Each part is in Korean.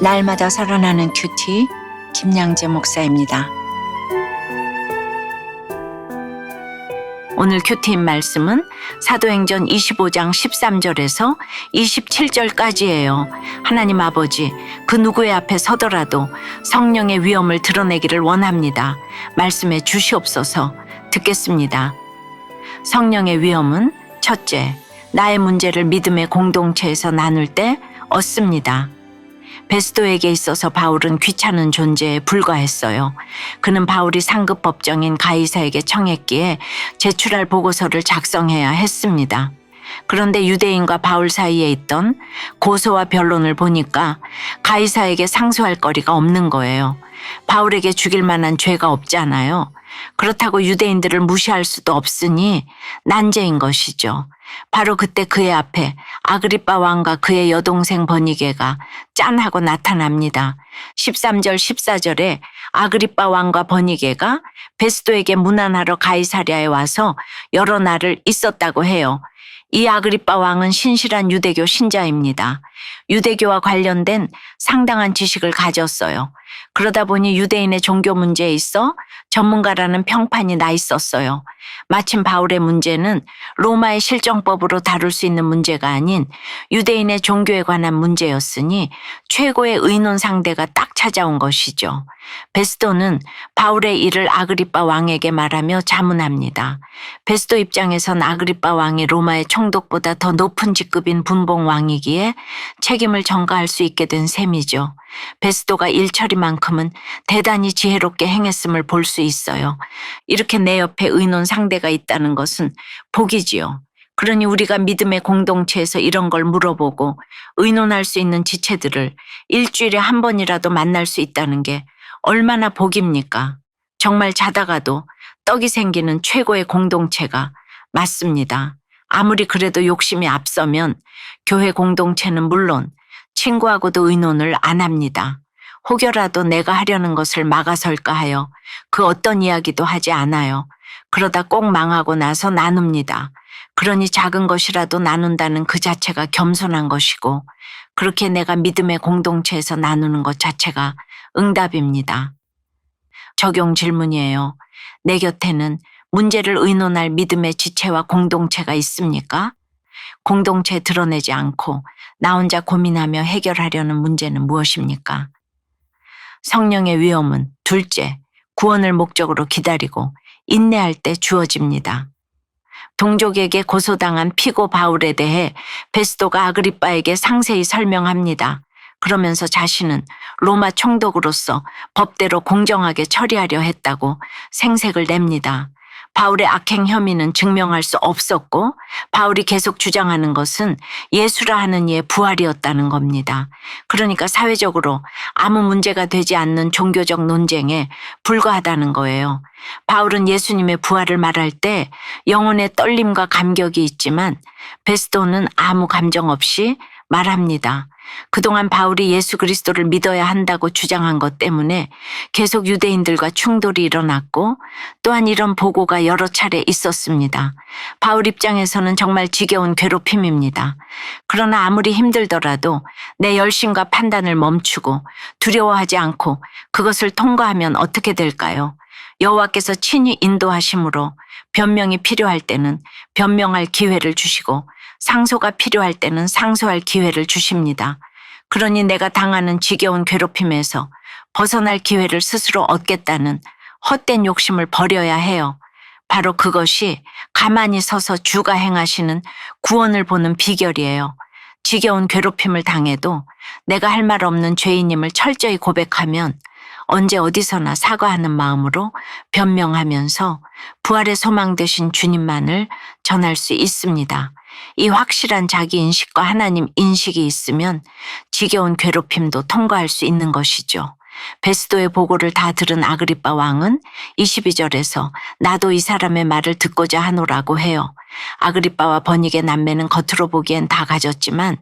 날마다 살아나는 큐티 김양재 목사입니다. 오늘 큐티인 말씀은 사도행전 25장 13절에서 27절까지예요. 하나님 아버지, 그 누구의 앞에 서더라도 성령의 위엄을 드러내기를 원합니다. 말씀해 주시옵소서 듣겠습니다. 성령의 위엄은 첫째, 나의 문제를 믿음의 공동체에서 나눌 때 얻습니다. 베스도에게 있어서 바울은 귀찮은 존재에 불과했어요. 그는 바울이 상급 법정인 가이사에게 청했기에 제출할 보고서를 작성해야 했습니다. 그런데 유대인과 바울 사이에 있던 고소와 변론을 보니까 가이사에게 상소할 거리가 없는 거예요. 바울에게 죽일 만한 죄가 없잖아요. 그렇다고 유대인들을 무시할 수도 없으니 난제인 것이죠. 바로 그때 그의 앞에 아그리빠 왕과 그의 여동생 버니게가 짠하고 나타납니다. 13절 14절에 아그리빠 왕과 버니게가 베스도에게 문안하러 가이사랴에 와서 여러 날을 있었다고 해요. 이 아그리빠 왕은 신실한 유대교 신자입니다. 유대교와 관련된 상당한 지식을 가졌어요. 그러다 보니 유대인의 종교 문제에 있어 전문가라는 평판이 나 있었어요. 마침 바울의 문제는 로마의 실정법으로 다룰 수 있는 문제가 아닌 유대인의 종교에 관한 문제였으니 최고의 의논 상대가 딱 찾아온 것이죠. 베스도는 바울의 일을 아그리빠 왕에게 말하며 자문합니다. 베스도 입장에선 아그리빠 왕이 로마의 총독보다 더 높은 직급인 분봉 왕이기에 책 임을 전가할 수 있게 된 셈이죠. 베스도가 일처리만큼은 대단히 지혜롭게 행했음을 볼 수 있어요. 이렇게 내 옆에 의논 상대가 있다는 것은 복이지요. 그러니 우리가 믿음의 공동체에서 이런 걸 물어보고 의논할 수 있는 지체들을 일주일에 한 번이라도 만날 수 있다는 게 얼마나 복입니까? 정말 자다가도 떡이 생기는 최고의 공동체가 맞습니다. 아무리 그래도 욕심이 앞서면 교회 공동체는 물론 친구하고도 의논을 안 합니다. 혹여라도 내가 하려는 것을 막아설까 하여 그 어떤 이야기도 하지 않아요. 그러다 꼭 망하고 나서 나눕니다. 그러니 작은 것이라도 나눈다는 그 자체가 겸손한 것이고 그렇게 내가 믿음의 공동체에서 나누는 것 자체가 응답입니다. 적용 질문이에요. 내 곁에는 문제를 의논할 믿음의 지체와 공동체가 있습니까? 공동체에 드러내지 않고 나 혼자 고민하며 해결하려는 문제는 무엇입니까? 성령의 위험은 둘째, 구원을 목적으로 기다리고 인내할 때 주어집니다. 동족에게 고소당한 피고 바울에 대해 베스도가 아그리빠에게 상세히 설명합니다. 그러면서 자신은 로마 총독으로서 법대로 공정하게 처리하려 했다고 생색을 냅니다. 바울의 악행 혐의는 증명할 수 없었고 바울이 계속 주장하는 것은 예수라 하는 이의 부활이었다는 겁니다. 그러니까 사회적으로 아무 문제가 되지 않는 종교적 논쟁에 불과하다는 거예요. 바울은 예수님의 부활을 말할 때 영혼의 떨림과 감격이 있지만 베스도는 아무 감정 없이 말합니다. 그동안 바울이 예수 그리스도를 믿어야 한다고 주장한 것 때문에 계속 유대인들과 충돌이 일어났고 또한 이런 보고가 여러 차례 있었습니다. 바울 입장에서는 정말 지겨운 괴롭힘입니다. 그러나 아무리 힘들더라도 내 열심과 판단을 멈추고 두려워하지 않고 그것을 통과하면 어떻게 될까요? 여호와께서 친히 인도하심으로 변명이 필요할 때는 변명할 기회를 주시고 상소가 필요할 때는 상소할 기회를 주십니다. 그러니 내가 당하는 지겨운 괴롭힘에서 벗어날 기회를 스스로 얻겠다는 헛된 욕심을 버려야 해요. 바로 그것이 가만히 서서 주가 행하시는 구원을 보는 비결이에요. 지겨운 괴롭힘을 당해도 내가 할 말 없는 죄인임을 철저히 고백하면 언제 어디서나 사과하는 마음으로 변명하면서 부활의 소망 되신 주님만을 전할 수 있습니다. 이 확실한 자기 인식과 하나님 인식이 있으면 지겨운 괴롭힘도 통과할 수 있는 것이죠. 베스도의 보고를 다 들은 아그리빠 왕은 22절에서 나도 이 사람의 말을 듣고자 하노라고 해요. 아그리빠와 버닉의 남매는 겉으로 보기엔 다 가졌지만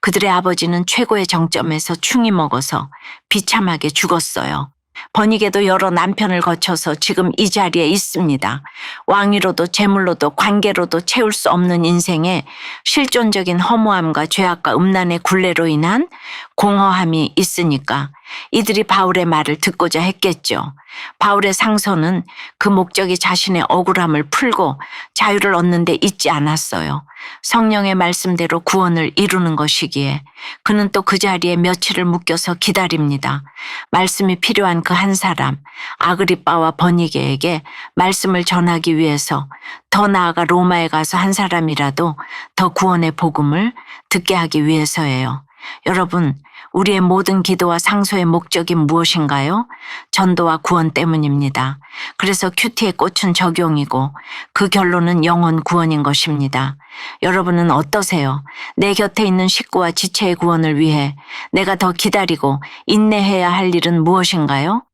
그들의 아버지는 최고의 정점에서 충이 먹어서 비참하게 죽었어요. 번익에도 여러 남편을 거쳐서 지금 이 자리에 있습니다. 왕위로도 재물로도 관계로도 채울 수 없는 인생에 실존적인 허무함과 죄악과 음란의 굴레로 인한 공허함이 있으니까 이들이 바울의 말을 듣고자 했겠죠. 바울의 상소는 그 목적이 자신의 억울함을 풀고 자유를 얻는 데 있지 않았어요. 성령의 말씀대로 구원을 이루는 것이기에 그는 또 그 자리에 며칠을 묶여서 기다립니다. 말씀이 필요한 그 한 사람, 아그리빠와 버니게에게 말씀을 전하기 위해서 더 나아가 로마에 가서 한 사람이라도 더 구원의 복음을 듣게 하기 위해서예요. 여러분, 우리의 모든 기도와 상소의 목적이 무엇인가요? 전도와 구원 때문입니다. 그래서 큐티의 꽃은 적용이고 그 결론은 영혼 구원인 것입니다. 여러분은 어떠세요? 내 곁에 있는 식구와 지체의 구원을 위해 내가 더 기다리고 인내해야 할 일은 무엇인가요?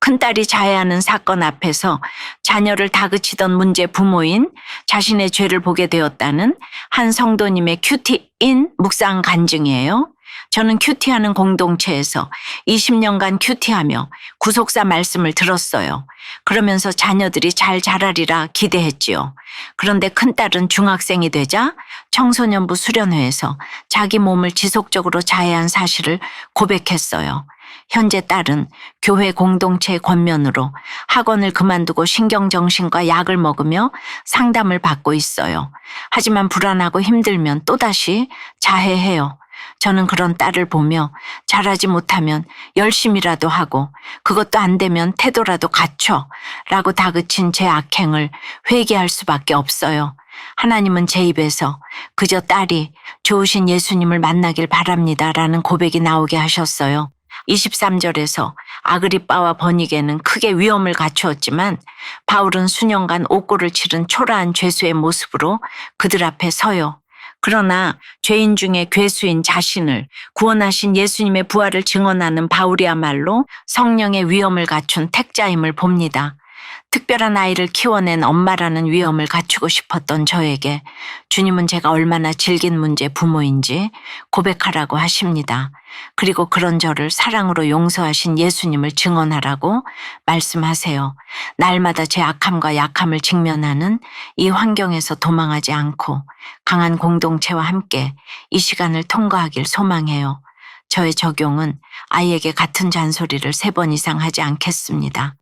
큰딸이 자해하는 사건 앞에서 자녀를 다그치던 문제 부모인 자신의 죄를 보게 되었다는 한 성도님의 큐티인 묵상 간증이에요. 저는 큐티하는 공동체에서 20년간 큐티하며 구속사 말씀을 들었어요. 그러면서 자녀들이 잘 자라리라 기대했지요. 그런데 큰딸은 중학생이 되자 청소년부 수련회에서 자기 몸을 지속적으로 자해한 사실을 고백했어요. 현재 딸은 교회 공동체의 권면으로 학원을 그만두고 신경정신과 약을 먹으며 상담을 받고 있어요. 하지만 불안하고 힘들면 또다시 자해해요. 저는 그런 딸을 보며 잘하지 못하면 열심이라도 하고 그것도 안 되면 태도라도 갖춰 라고 다그친 제 악행을 회개할 수밖에 없어요. 하나님은 제 입에서 그저 딸이 좋으신 예수님을 만나길 바랍니다 라는 고백이 나오게 하셨어요. 23절에서 아그리빠와 버니게는 크게 위험을 갖추었지만 바울은 수년간 옥고를 치른 초라한 죄수의 모습으로 그들 앞에 서요. 그러나 죄인 중에 괴수인 자신을 구원하신 예수님의 부활을 증언하는 바울이야말로 성령의 위험을 갖춘 택자임을 봅니다. 특별한 아이를 키워낸 엄마라는 위험을 갖추고 싶었던 저에게 주님은 제가 얼마나 질긴 문제 부모인지 고백하라고 하십니다. 그리고 그런 저를 사랑으로 용서하신 예수님을 증언하라고 말씀하세요. 날마다 제 악함과 약함을 직면하는 이 환경에서 도망하지 않고 강한 공동체와 함께 이 시간을 통과하길 소망해요. 저의 적용은 아이에게 같은 잔소리를 세 번 이상 하지 않겠습니다.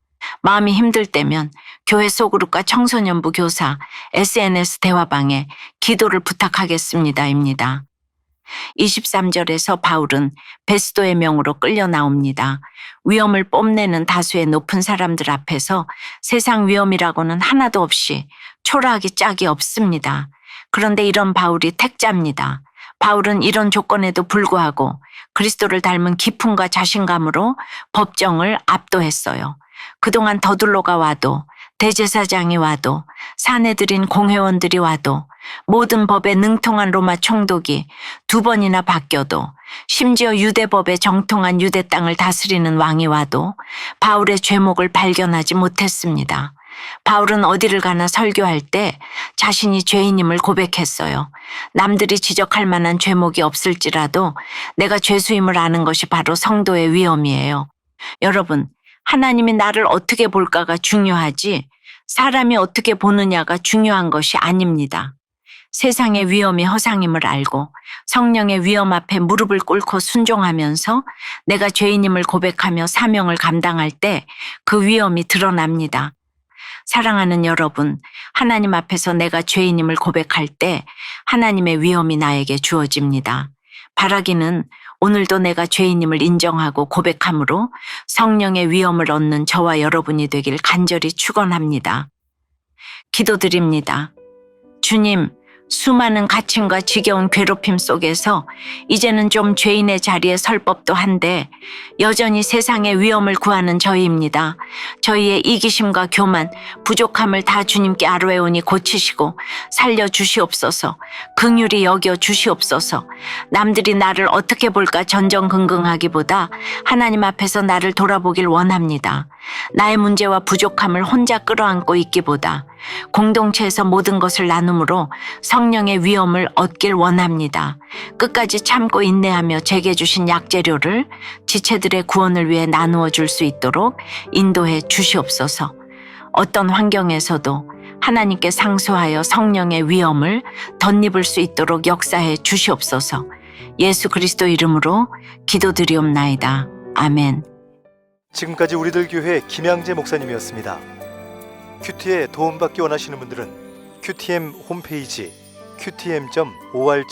마음이 힘들 때면 교회 소그룹과 청소년부 교사, SNS 대화방에 기도를 부탁하겠습니다입니다. 23절에서 바울은 베스도의 명으로 끌려 나옵니다. 위험을 뽐내는 다수의 높은 사람들 앞에서 세상 위험이라고는 하나도 없이 초라하기 짝이 없습니다. 그런데 이런 바울이 택자입니다. 바울은 이런 조건에도 불구하고 그리스도를 닮은 기품과 자신감으로 법정을 압도했어요. 그동안 더둘로가 와도 대제사장이 와도 사내들인 공회원들이 와도 모든 법에 능통한 로마 총독이 두 번이나 바뀌어도 심지어 유대법에 정통한 유대 땅을 다스리는 왕이 와도 바울의 죄목을 발견하지 못했습니다. 바울은 어디를 가나 설교할 때 자신이 죄인임을 고백했어요. 남들이 지적할 만한 죄목이 없을지라도 내가 죄수임을 아는 것이 바로 성도의 위험이에요. 여러분, 하나님이 나를 어떻게 볼까가 중요하지 사람이 어떻게 보느냐가 중요한 것이 아닙니다. 세상의 위험이 허상임을 알고 성령의 위험 앞에 무릎을 꿇고 순종하면서 내가 죄인임을 고백하며 사명을 감당할 때 그 위험이 드러납니다. 사랑하는 여러분, 하나님 앞에서 내가 죄인임을 고백할 때 하나님의 위험이 나에게 주어집니다. 바라기는 오늘도 내가 죄인임을 인정하고 고백함으로 성령의 위엄을 얻는 저와 여러분이 되길 간절히 축원합니다. 기도드립니다. 주님, 수많은 갇힘과 지겨운 괴롭힘 속에서 이제는 좀 죄인의 자리에 설 법도 한데 여전히 세상의 위험을 구하는 저희입니다. 저희의 이기심과 교만, 부족함을 다 주님께 아뢰오니 고치시고 살려 주시옵소서 긍휼히 여겨 주시옵소서. 남들이 나를 어떻게 볼까 전전긍긍하기보다 하나님 앞에서 나를 돌아보길 원합니다. 나의 문제와 부족함을 혼자 끌어안고 있기보다 공동체에서 모든 것을 나눔으로 성령의 위엄을 얻길 원합니다. 끝까지 참고 인내하며 제게 주신 약재료를 지체들의 구원을 위해 나누어 줄 수 있도록 인도해 주시옵소서. 어떤 환경에서도 하나님께 상소하여 성령의 위엄을 덧입을 수 있도록 역사해 주시옵소서. 예수 그리스도 이름으로 기도드리옵나이다. 아멘. 지금까지 우리들 교회 김양재 목사님이었습니다. 큐티에 도움받기 원하시는 분들은 큐티엠 홈페이지 qtm.or.kr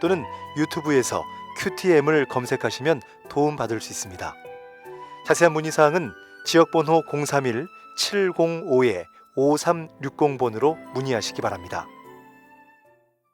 또는 유튜브에서 큐티엠을 검색하시면 도움받을 수 있습니다. 자세한 문의 사항은 지역번호 031 705에 5360번으로 문의하시기 바랍니다.